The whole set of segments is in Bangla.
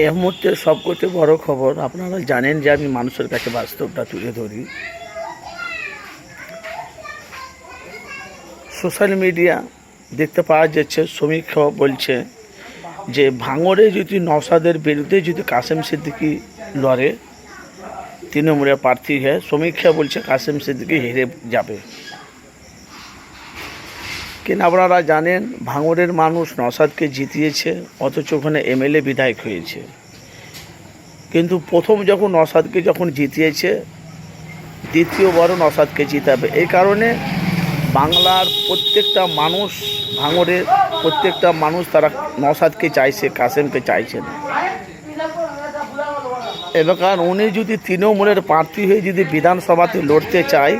এই মুহূর্তে সবকথে বড় খবর, আপনারা জানেন যে আমি মানুষের কাছে বাস্তবটা তুলে ধরি। সোশ্যাল মিডিয়া দেখতে পাওয়া যাচ্ছে সমীক্ষা বলছে যে ভাঙড়ে যদি নওসাদের বিরুদ্ধে যদি কাসেম সিদ্দিকি লড়ে, তৃণমূলের প্রার্থী হয়ে সমীক্ষা বলছে কাসেম সিদ্দিকি হেরে যাবে। কিন্তু আপনারা জানেন ভাঙড়ের মানুষ নসাদকে জিতিয়েছে, অথচ ওখানে এমএলএ বিধায়ক হয়েছে। কিন্তু প্রথম যখন নসাদকে যখন জিতিয়েছে দ্বিতীয়বারও নসাদকে জিতাবে। এই কারণে বাংলার প্রত্যেকটা মানুষ, ভাঙড়ের প্রত্যেকটা মানুষ তারা নসাদকে চাইছে, কাসেমকে চাইছে না। এবার উনি যদি তৃণমূলের প্রার্থী হয়ে যদি বিধানসভাতে লড়তে চায়,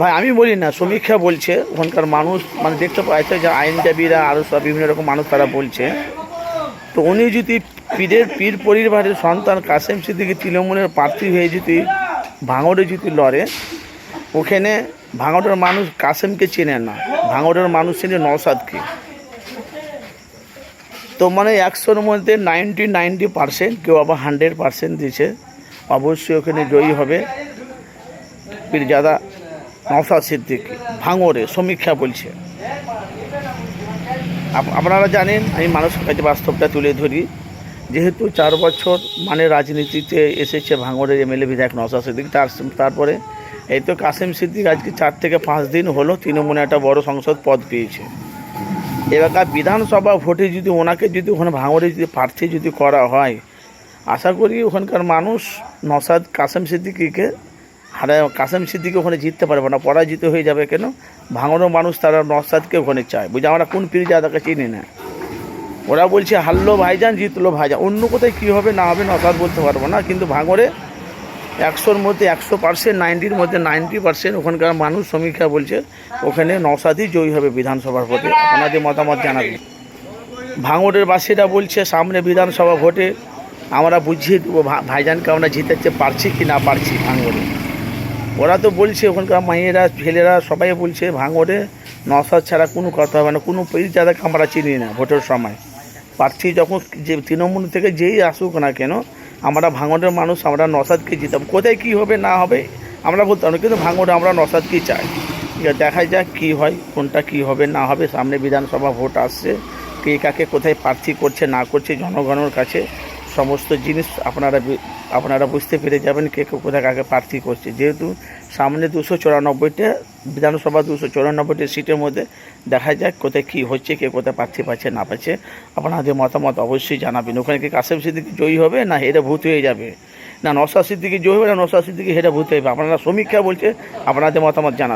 ভাই, আমি বলি না, সমীক্ষা বলছে, ওখানকার মানুষ মানে দেখতে পাচ্ছে যে আইনজীবীরা আরও সব বিভিন্ন রকম মানুষ তারা বলছে। তো উনি যদি পীরের, পীর পরিবারের সন্তান কাসেম সিদ্দিকি তৃণমূলের প্রার্থী হয়ে যদি ভাঙড়ে যদি লড়ে, ওখানে ভাঙড়ের মানুষ কাসেমকে চেনে না। ভাঙড়ের মানুষ চেনে নওসাদকে তো মানে একশোর মধ্যে নাইনটি নাইনটি পার্সেন্ট, কেউ আবার হান্ড্রেড পার্সেন্ট দিয়েছে। অবশ্যই ওখানে জয়ী হবে। পীরজাদা নওসাদ সিদ্দিক ভাঙরে সমীক্ষা বলছে। আপ- আপনারা জানেন, আমি মানুষের কাছে বাস্তবটা তুলে ধরি। যেহেতু চার বছর মানে রাজনীতিতে এসেছে ভাঙড়ের এমএলএ বিধায়ক নওসাদ সিদ্দিক, তার তারপরে এই তো কাসেম সিদ্দিক আজকে চার থেকে পাঁচ দিন হলো, তৃণমূলে একটা বড় সংসদ পদ পেয়েছে। এলাকা বিধানসভা ভোটে যদি ওনাকে যদি ওখানে ভাঙড়ে যদি প্রার্থী যদি করা হয়, আশা করি ওখানকার মানুষ নসাদ কাসেম সিদ্দিকিকে হারা কাসেম সিদ্দিকি ওখানে জিততে পারবে না, পরাজিত হয়ে যাবে কেন? ভাঙড়ের মানুষ তারা নসাদকে ওখানে চায়। বুঝে আমরা কোন পীরজাদাকে চিনি না। ওরা বলছে হারলো ভাইজান, জিতলো ভাইজান। অন্য কোথায় কী হবে না হবে নসাদ বলতে পারব না, কিন্তু ভাঙড়ে একশোর মধ্যে একশো পার্সেন্ট, নাইনটির মধ্যে নাইনটি পার্সেন্ট ওখানকার মানুষ সমীক্ষা বলছে ওখানে নসাদই জয়ী হবে বিধানসভার ভোটে। আপনাদের মতামত জানাবেন। ভাঙড়ের বাসীরা বলছে, সামনে বিধানসভা ভোটে আমরা বুঝিয়ে দেবো ভাইজানকে আমরা জিতাতে পারছি কি না পারছি ভাঙড়ে। ওরা তো বলছে, ওখানকার মায়েরা ছেলেরা সবাই বলছে, ভাঙড়ে নসাদ ছাড়া কোনো কথা হবে না, কোনো পরিচালক আমরা চিনি না ভোটের সময়। প্রার্থী যখন যে তৃণমূল থেকে যেই আসুক না কেন আমরা ভাঙনের মানুষ, আমরা নসাদকে জিতাম কোথায় কী হবে, না হবে, আমরা বলতাম কিন্তু ভাঙন আমরা নসাদকেই চাই। দেখা যাক কী হয়, কোনটা কী হবে, না হবে। সামনে বিধানসভা ভোট আসছে। কে কাকে কোথায় প্রার্থী করছে, না করছে, জনগণের কাছে সমস্ত জিনিস আপনারা আপনারা বুঝতে পেরে যাবেন কে কে কোথায় কাকে প্রার্থী করছে। যেহেতু সামনে দুশো চুরানব্বইটা, বিধানসভা দুশো চুরানব্বইটা সিটের মধ্যে দেখা যাক কোথায় কী হচ্ছে, কে কোথায় প্রার্থী পাচ্ছে, না পাচ্ছে। আপনাদের মতামত অবশ্যই জানাবেন। ওখানে কি কাসেম সিদ্দিকি জয়ী হবে, না হেরে ভূত হয়ে যাবে? না নশা সিদ্দিকি জয়ী হবে, না নশা সিদ্দিকি হেরে ভূত হয়ে যাবে? আপনারা সমীক্ষা বলছে, আপনাদের মতামত জানাবেন।